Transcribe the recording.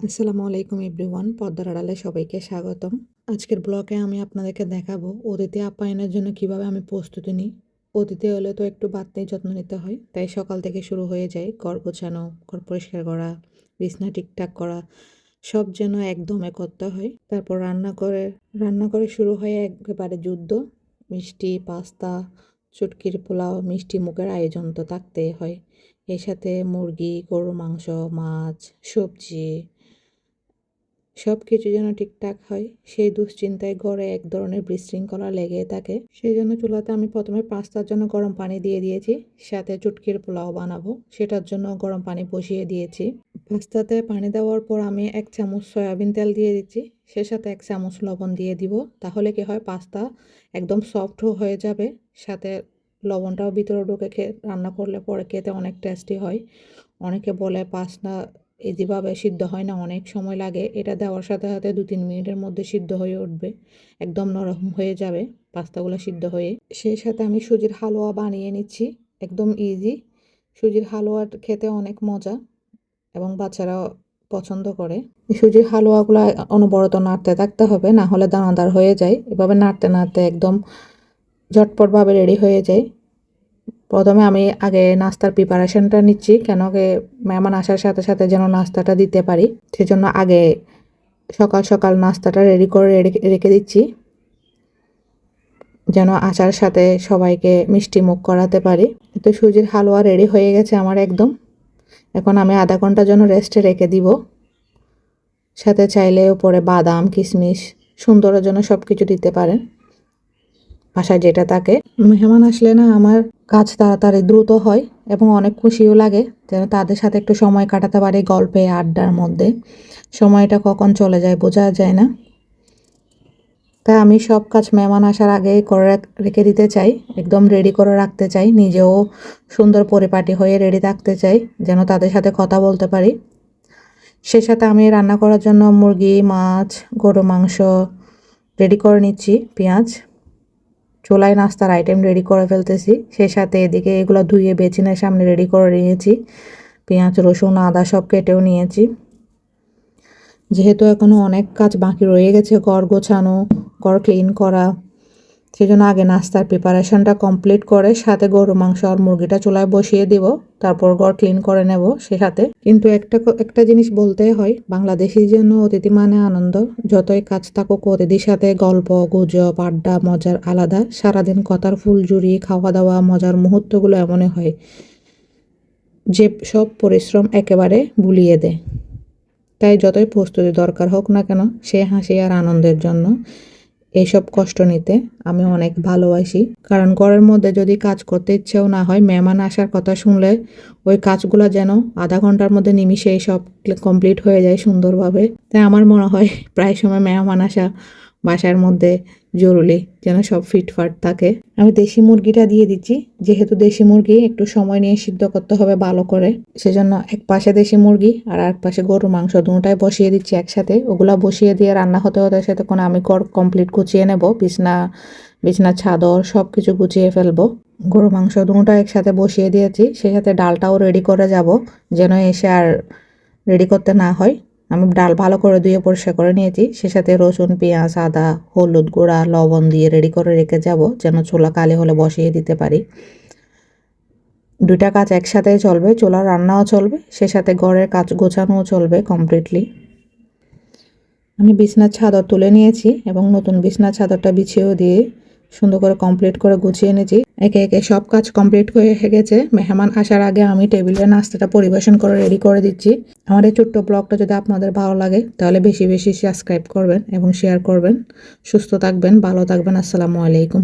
আসসালামু আলাইকুম এভরিওয়ান, পদ্মার আড়ালে সবাইকে স্বাগতম। আজকের ব্লগে আমি আপনাদেরকে দেখাবো অতিথি আপ্যায়নের জন্য কীভাবে আমি প্রস্তুতি নিই। অতিথি হলে তো একটু বাড়তেই যত্ন নিতে হয়, তাই সকাল থেকে শুরু হয়ে যায় ঘর গোছানো ঘর পরিষ্কার করা, বিছনা ঠিকঠাক করা, সব যেন একদমে করতে হয়। তারপর রান্না করে রান্না করে শুরু হয় একেবারে যুদ্ধ, মিষ্টি, পাস্তা, চুটকির পোলাও, মিষ্টি মুখের আয়োজন তো থাকতেই হয়। এর সাথে মুরগি গরু মাংস, মাছ, সবজি সব কিছু যেন ঠিকঠাক হয়, সেই দুশ্চিন্তায় ঘরে এক ধরনের বিশৃঙ্খলা লেগে থাকে। সেই জন্য চুলাতে আমি প্রথমে পাস্তার জন্য গরম পানি দিয়ে দিয়েছি, সাথে চুটকির পোলাও বানাবো, সেটার জন্য গরম পানি বসিয়ে দিয়েছি। পাস্তাতে পানি দেওয়ার পর আমি এক চামচ সয়াবিন তেল দিয়ে দিচ্ছি সে সাথে এক চামচ লবণ দিয়ে দিব, তাহলে কি হয় পাস্তা একদম সফট হয়ে যাবে, সাথে লবণটাও ভিতরে ঢুকে খেয়ে রান্না করলে পরে খেতে অনেক টেস্টি হয়। অনেকে বলে পাস্তা যেভাবে সিদ্ধ হয় না, অনেক সময় লাগে। এটা দেওয়ার সাথে সাথে দু তিন মিনিটের মধ্যে সিদ্ধ হয়ে উঠবে। একদম নরম হয়ে যাবে পাস্তাগুলো সিদ্ধ হয়ে। সেই সাথে আমি সুজির হালুয়া বানিয়ে নিচ্ছি। একদম ইজি সুজির হালুয়া খেতে অনেক মজা এবং বাচ্চারাও পছন্দ করে। সুজির হালুয়াগুলো অনবরত নাড়তে থাকতে হবে, না হলে দানাদার হয়ে যায়। এভাবে নাড়তে নাড়তে একদম ঝটপটভাবে রেডি হয়ে যায়। প্রথমে আমি আগে নাস্তার প্রিপারেশনটা নিচ্ছি, কেন মেহমান আসার সাথে সাথে যেন নাস্তাটা দিতে পারি। সেজন্য আগে সকাল সকাল নাস্তাটা রেডি করে রেখে দিচ্ছি, যেন আচার সাথে সবাইকে মিষ্টি মুখ করাতে পারি। তো সুজির হালুয়া রেডি হয়ে গেছে আমার একদম। এখন আমি আধা ঘণ্টার জন্য রেস্টে রেখে দিব। সাথে চাইলে ওপরে বাদাম, কিশমিশ সুন্দরের জন্য সব কিছু দিতে পারেন। বাসায় যেটা থাকে। মেহমান আসলে না আমার কাজ তাড়াতাড়ি দ্রুত হয় এবং অনেক খুশিও লাগে যেন তাদের সাথে একটু সময় কাটাতে পারি গল্পে, আড্ডার মধ্যে। সময়টা কখন চলে যায় বোঝা যায় না। তাই আমি সব কাজ মেহমান আসার আগে করে রেখে দিতে চাই, একদম রেডি করে রাখতে চাই, নিজেও সুন্দর পরিপাটি হয়ে রেডি থাকতে চাই, যেন তাদের সাথে কথা বলতে পারি। সে সাথে আমি রান্না করার জন্য মুরগি, মাছ গরু মাংস রেডি করে নিচ্ছি, পেঁয়াজ। চোলাই নাস্তার আইটেম রেডি করে ফেলতেছি। সেই সাথে এদিকে এগুলো ধুয়ে বেচিনের সামনে রেডি করে নিয়েছি। পেঁয়াজ, রসুন, আদা সব কেটেও নিয়েছি। যেহেতু এখনও অনেক কাজ বাকি রয়ে গেছে, ঘর গোছানো, ঘর ক্লিন করা সেজন্য আগে নাস্তার প্রিপারেশনটা কমপ্লিট করে সাথে গরু মাংস আর মুরগিটা চুলায় বসিয়ে দিব। তারপর ঘর ক্লিন করে নেব সে সাথে। কিন্তু একটা একটা জিনিস বলতে হয় বাংলাদেশির জন্য অতিথি মানে আনন্দ। যতই কাজ থাকুক, অতিথির সাথে গল্প, গুজব, আড্ডা, মজার আলাদা। সারাদিন কথার ফুল জুড়িয়ে খাওয়া দাওয়া মজার মুহূর্তগুলো এমনই হয় যে সব পরিশ্রম একেবারে ভুলিয়ে দেয়। তাই যতই প্রস্তুতি দরকার হোক না কেন, সে হাসি আর আনন্দের জন্য এইসব কষ্ট নিতে আমি অনেক ভালোবাসি। কারণ ঘরের মধ্যে যদি কাজ করতে ইচ্ছেও না হয়, মেহমান আসার কথা শুনলে ওই কাজগুলো যেন আধা ঘণ্টার মধ্যে নিমিশে সব কমপ্লিট হয়ে যায় সুন্দরভাবে। তাই আমার মনে হয়, প্রায় সময় মেহমান আসা বাসার মধ্যে জরুরি যেন সব ফিটফাট থাকে। আমি দেশি মুরগিটা দিয়ে দিচ্ছি। যেহেতু দেশি মুরগি, একটু সময় নিয়ে সিদ্ধ করতে হবে ভালো করে। সেজন্য এক পাশে দেশি মুরগি আর এক পাশে গরুর মাংস দুটাই বসিয়ে দিচ্ছি একসাথে। ওগুলা বসিয়ে দিয়ে রান্না হতে হতে সাথে কোনো আমি কর কমপ্লিট গুছিয়ে নেব। বিছনা বিছনার চাদর সব কিছু গুছিয়ে ফেলব। গরু মাংস দুটা একসাথে বসিয়ে দিয়েছি। সেই সাথে ডালটাও রেডি করে যাব, যেন এসে আর রেডি করতে না হয়। আমি ডাল ভালো করে ধুয়ে পরিষ্কার করে নিয়েছি। সে সাথে রসুন, পেঁয়াজ, আদা, হলুদ গুঁড়া, লবণ দিয়ে রেডি করে রেখে যাব, যেন চুলা কালে হলে বসিয়ে দিতে পারি। দুইটা কাজ একসাথে চলবে চোলা রান্নাও চলবে, সে সাথে ঘরের কাজ গোছানোও চলবে কমপ্লিটলি আমি বিছনার চাদর তুলে নিয়েছি এবং নতুন বিছনার চাদরটা বিছিয়েও দিয়ে সুন্দর করে কমপ্লিট করে গুছিয়ে এনেছি। একে একে সব কাজ কমপ্লিট হয়ে গেছে। মেহমান আসার আগে আমি টেবিলে নাস্তাটা পরিবেশন করে রেডি করে দিচ্ছি। আমার এই ছোট্ট ব্লগটা যদি আপনাদের ভালো লাগে, তাহলে বেশি বেশি সাবস্ক্রাইব করবেন এবং শেয়ার করবেন। সুস্থ থাকবেন, ভালো থাকবেন, আসসালামু আলাইকুম।